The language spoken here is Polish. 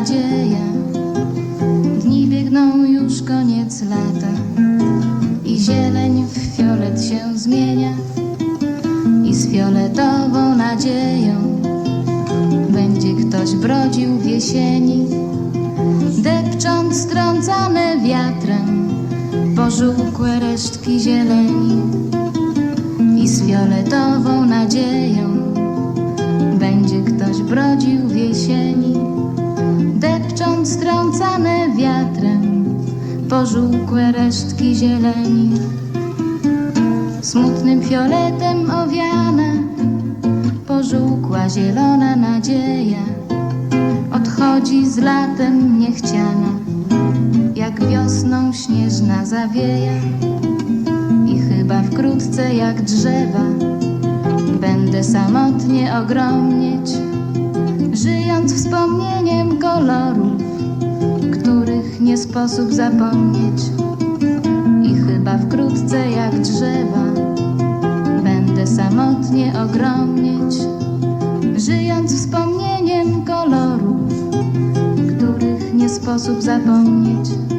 nadzieja. Dni biegną już koniec lata i zieleń w fiolet się zmienia. I z fioletową nadzieją będzie ktoś brodził w jesieni, depcząc strącane wiatrem pożółkłe resztki zieleni. I z fioletową nadzieją będzie ktoś brodził w jesieni, pożółkłe resztki zieleni. Smutnym fioletem owiana, pożółkła zielona nadzieja, odchodzi z latem niechciana, jak wiosną śnieżna zawieja. I chyba wkrótce jak drzewa będę samotnie ogromnieć, żyjąc wspomnieniem nie sposób zapomnieć. I chyba wkrótce jak drzewa będę samotnie ogromnieć, żyjąc wspomnieniem kolorów, których nie sposób zapomnieć.